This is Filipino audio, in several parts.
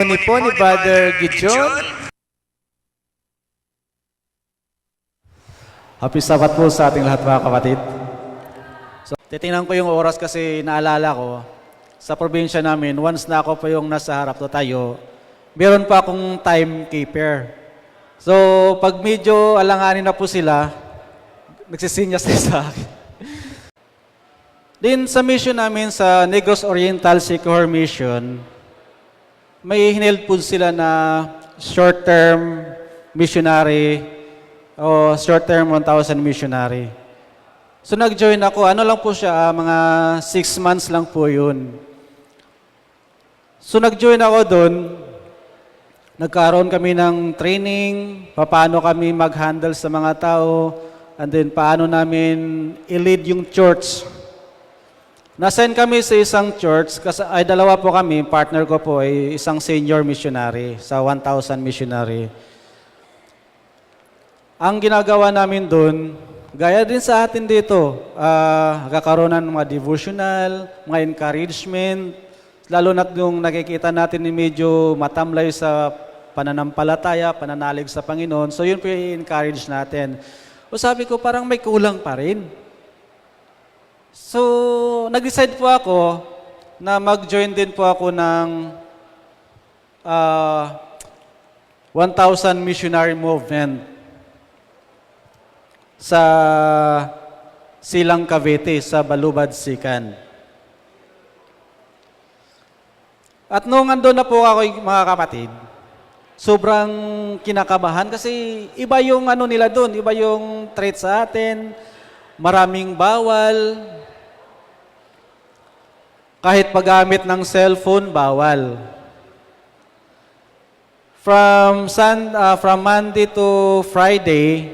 Ni po ni Brother Gideon. Happy Sabbath po sa ating lahat mga kapatid. So, titingnan ko yung oras kasi naalala ko, sa probinsya namin, once na ako po yung nasa harap to tayo, meron pa akong timekeeper. So, pag medyo alanganin na po sila, nagsisinyas na sa akin. Din sa mission namin sa Negros Oriental Sycamore Mission, may hineld po sila na short-term missionary o short-term 1,000 missionary. So nag-join ako, ano lang po siya, ah, mga six months lang po yun. So nag-join ako doon, nagkaroon kami ng training, paano kami mag-handle sa mga tao, and then paano namin i-lead yung church. Nasend kami sa isang church, kasi ay dalawa po kami, partner ko po ay isang senior missionary sa 1,000 missionary. Ang ginagawa namin doon, gaya din sa atin dito, ah kakaroon ng mga devotional, mga encouragement, lalo na yung nakikita natin ni medyo matamlay sa pananampalataya, pananalig sa Panginoon. So yun po yung encourage natin. O sabi ko, parang may kulang pa rin. So, nag-decide po ako na mag-join din po ako ng ah, 1,000 missionary movement sa Silang Cavite, sa Balubad, Sikan. At noong andun na po ako, mga kapatid, sobrang kinakabahan kasi iba yung ano nila doon, iba yung trait sa atin, maraming bawal, kahit paggamit ng cellphone, bawal. From, sun, ah, from Monday to Friday,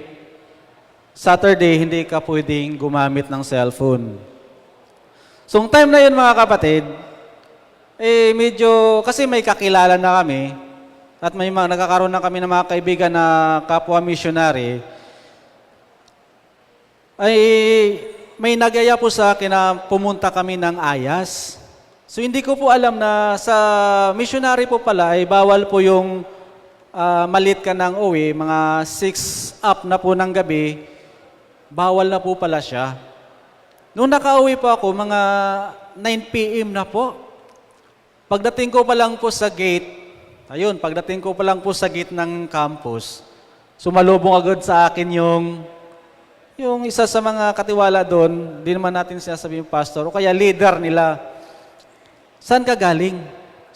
Saturday, hindi ka pwedeng gumamit ng cellphone. So, yung time na yun mga kapatid, eh medyo, kasi may kakilala na kami, at may mga, nagkakaroon na kami ng mga kaibigan na kapwa missionary, ay may nagyaya po sa akin na pumunta kami ng Ayas. So hindi ko po alam na sa missionary po pala ay bawal po yung ah, malit ka ng uwi, mga 6 up na po ng gabi, bawal na po pala siya. Nung nakauwi po ako, mga 9 p.m. na po. Pagdating ko pa lang po sa gate, ayun, pagdating ko pa lang po sa gate ng campus, sumalubong agad sa akin yung yung isa sa mga katiwala doon, di naman natin sinasabi yung pastor, o kaya leader nila, saan ka galing?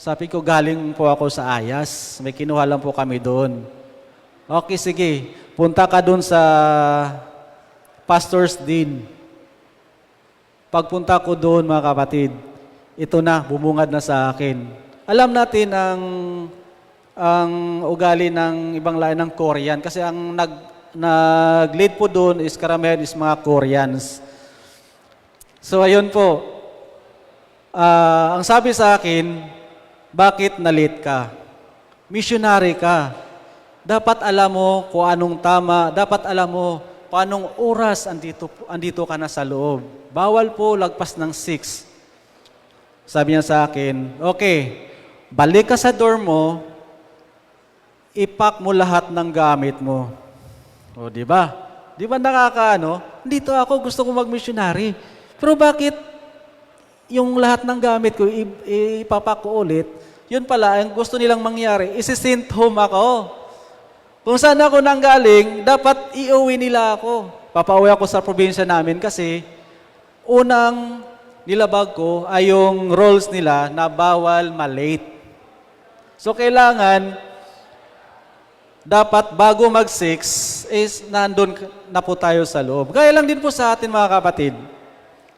Sabi ko, galing po ako sa Ayas. May kinuha lang po kami doon. Okay, sige. Punta ka doon sa pastor's din. Pagpunta ko doon, mga kapatid, ito na, bumungad na sa akin. Alam natin ang ang ugali ng ibang lahi ng Korean kasi ang nag nag-lead po doon is karamihan is mga Koreans. So ayun po. Ah, ang sabi sa akin, bakit na-late ka? Missionary ka. Dapat alam mo kung anong tama, dapat alam mo kung anong oras andito, andito ka na sa loob. Bawal po lagpas ng 6. Sabi niya sa akin, okay, balik ka sa dorm mo, ipak mo lahat ng gamit mo. O, di ba? Di ba nakakaano? Dito ako, gusto ko mag-missionary. Pero bakit yung lahat ng gamit ko, i- ipapak ko ulit, yun pala, ang gusto nilang mangyari, isi-send home ako. Kung saan ako nanggaling, dapat iuwi nila ako. Papauwi ako sa probinsya namin kasi unang nilabag ko ay yung rules nila na bawal malate. So kailangan, dapat bago mag-6 is nandun na po tayo sa loob. Gaya lang din po sa atin mga kapatid.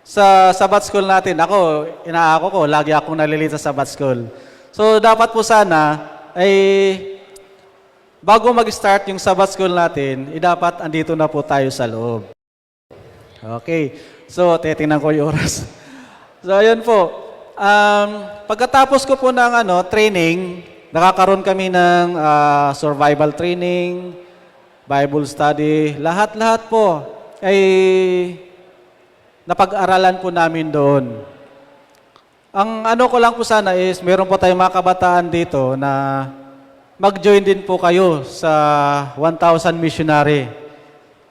Sa Sabbath School natin, ako, inaako ko, lagi akong nalilita sa Sabbath School. So dapat po sana ay bago mag-start yung Sabbath School natin, eh, dapat andito na po tayo sa loob. Okay. So, titingnan ko yung oras. So, ayun po. Um, pagkatapos ko po ng ano, training, nakakaroon kami ng ah, survival training, Bible study, lahat-lahat po ay napag-aralan po namin doon. Ang ano ko lang po sana is, meron po tayong mga kabataan dito na mag-join din po kayo sa 1,000 missionary.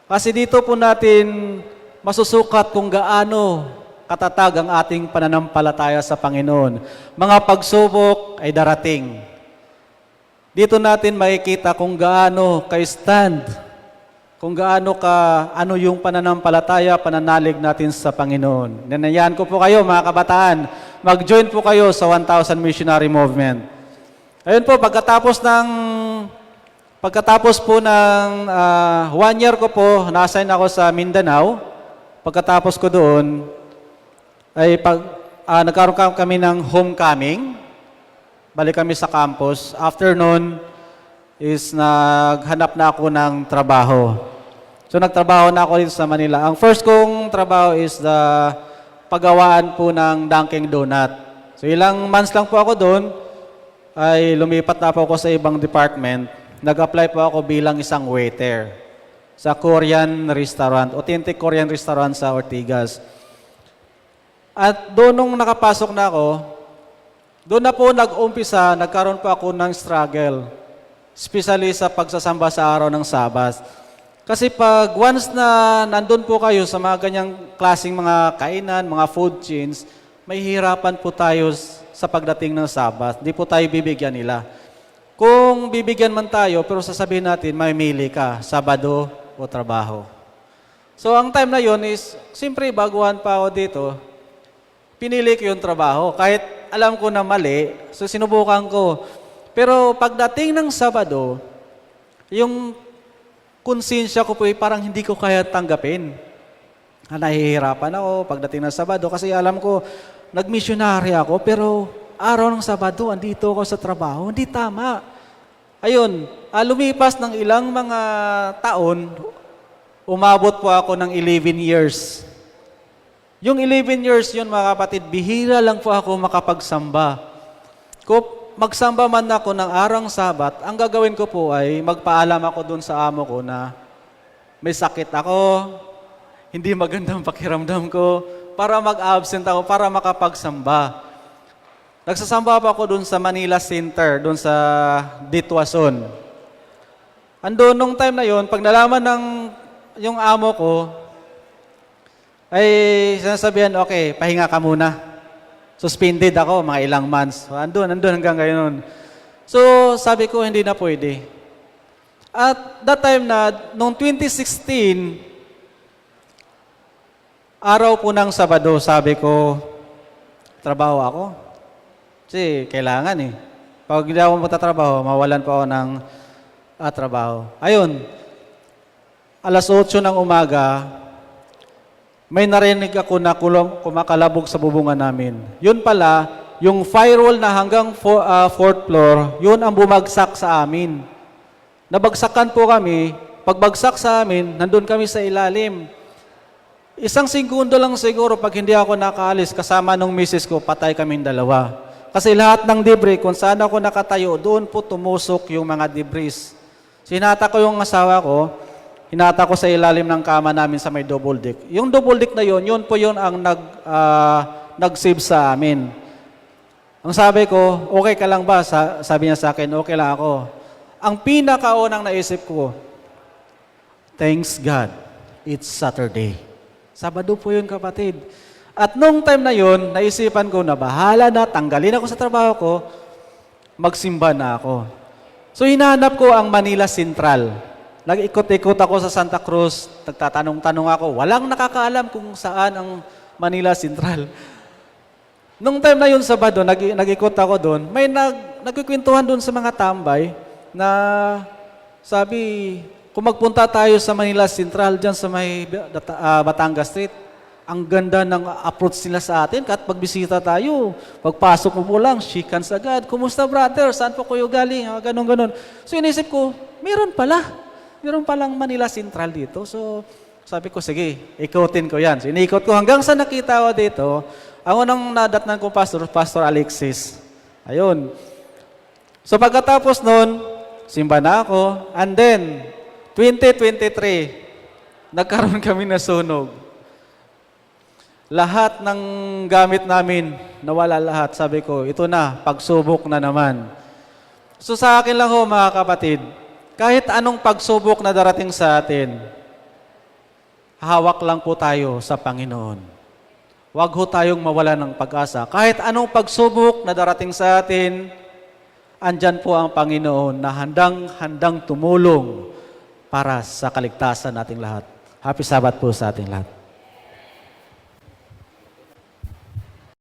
Kasi dito po natin masusukat kung gaano katatag ang ating pananampalataya sa Panginoon. Mga pagsubok ay darating. Dito natin makikita kung gaano ka-stand, kung gaano ka, ano yung pananampalataya, pananalig natin sa Panginoon. Nanayan ko po kayo mga kabataan, mag-join po kayo sa 1,000 Missionary Movement. Ayun po, pagkatapos ng pagkatapos po ng ah, one year ko po, na-assign ako sa Mindanao. Pagkatapos ko doon, ay pag ah, nagkaroon ka- kami ng homecoming. Balik kami sa campus. After noon is naghanap na ako ng trabaho. So nagtrabaho na ako dito sa Manila. Ang first kong trabaho is the paggawaan po ng Dunkin' Donut. So ilang months lang po ako doon ay lumipat na po ako sa ibang department. Nag-apply po ako bilang isang waiter sa Korean restaurant, authentic Korean restaurant sa Ortigas. At doon nung nakapasok na ako, doon na po nag-umpisa, nagkaroon po ako ng struggle. Especially sa pagsasamba sa araw ng Sabat. Kasi pag once na nandun po kayo sa mga ganyang klaseng mga kainan, mga food chains, may hirapan po tayo sa pagdating ng Sabat. Di po tayo bibigyan nila. Kung bibigyan man tayo, pero sasabihin natin, may mili ka, Sabado o trabaho. So ang time na yon is, siyempre baguhan pa ako dito, pinili ko yung trabaho. Kahit alam ko na mali, so sinubukan ko. Pero pagdating ng Sabado, yung konsensya ko po ay parang hindi ko kaya tanggapin. Ah, Nahihirapan ako pagdating ng Sabado kasi alam ko, nag-missionary ako, pero araw ng Sabado, andito ako sa trabaho. Hindi tama. Ayun, ah, lumipas ng ilang mga taon, umabot po ako ng 11 years. Yung 11 years yun, mga kapatid, bihira lang po ako makapagsamba. Kung magsamba man ako ng arang sabat, ang gagawin ko po ay magpaalam ako dun sa amo ko na may sakit ako, hindi magandang pakiramdam ko, para mag-absent ako, para makapagsamba. Nagsasamba pa ako dun sa Manila Center, dun sa Ditwason. Ando nung time na yon, pag nalaman ng yung amo ko, ay sinasabihan, okay, pahinga ka muna. Suspended ako, mga ilang months. So, andun, andun hanggang ngayon. So, sabi ko, hindi na pwede. At that time na, noong 2016, araw po ng Sabado, sabi ko, trabaho ako. Kasi kailangan eh. Pag hindi ako magtatrabaho, mawalan pa ako ng ah, trabaho. Ayun, alas 8 ng umaga, may narinig ako na kulong, kumakalabog sa bubungan namin. Yun pala, yung firewall na hanggang fo- ah, fourth floor, yun ang bumagsak sa amin. Nabagsakan po kami, pagbagsak sa amin, nandun kami sa ilalim. Isang segundo lang siguro pag hindi ako nakaalis kasama nung misis ko, patay kaming dalawa. Kasi lahat ng debris, kung saan ako nakatayo, doon po tumusok yung mga debris. Sinata ko yung asawa ko, hinata ko sa ilalim ng kama namin sa may double deck. Yung double deck na yon, yun po yun ang nag, ah, nag-save sa amin. Ang sabi ko, okay ka lang ba? Sa, sabi niya sa akin, okay lang ako. Ang pinakaunang naisip ko, thanks God, it's Saturday. Sabado po yun kapatid. At nung time na yun, naisipan ko na bahala na, tanggalin ako sa trabaho ko, magsimba na ako. So hinahanap ko ang Manila Central. Nag-ikot-ikot ako sa Santa Cruz, nagtatanong-tanong ako, walang nakakaalam kung saan ang Manila Central. Nung time na yun, Sabado, nag, nag-ikot ako doon, may nag, nagkikwentuhan doon sa mga tambay na sabi, kung magpunta tayo sa Manila Central, dyan sa may ah, Batangas Street, ang ganda ng approach nila sa atin. Kahit pagbisita tayo, pagpasok mo po lang, shake hands agad. Kumusta brother? Saan po kayo galing? Ganon, ganon. So inisip ko, meron pala. Meron palang Manila Central dito. So sabi ko, sige, ikotin ko yan. So inikot ko hanggang sa nakita ko dito, ang unang nadatnan ko pastor, Pastor Alexis. Ayun. So pagkatapos nun, simba na ako. And then, 2023, nagkaroon kami na sunog. lahat ng gamit namin, nawala lahat. Sabi ko, ito na, pagsubok na naman. So sa akin lang ho, mga kapatid, kahit anong pagsubok na darating sa atin, hawak lang po tayo sa Panginoon. Huwag ho tayong mawala ng pag-asa. Kahit anong pagsubok na darating sa atin, andyan po ang Panginoon na handang-handang tumulong para sa kaligtasan nating lahat. Happy Sabbath po sa ating lahat.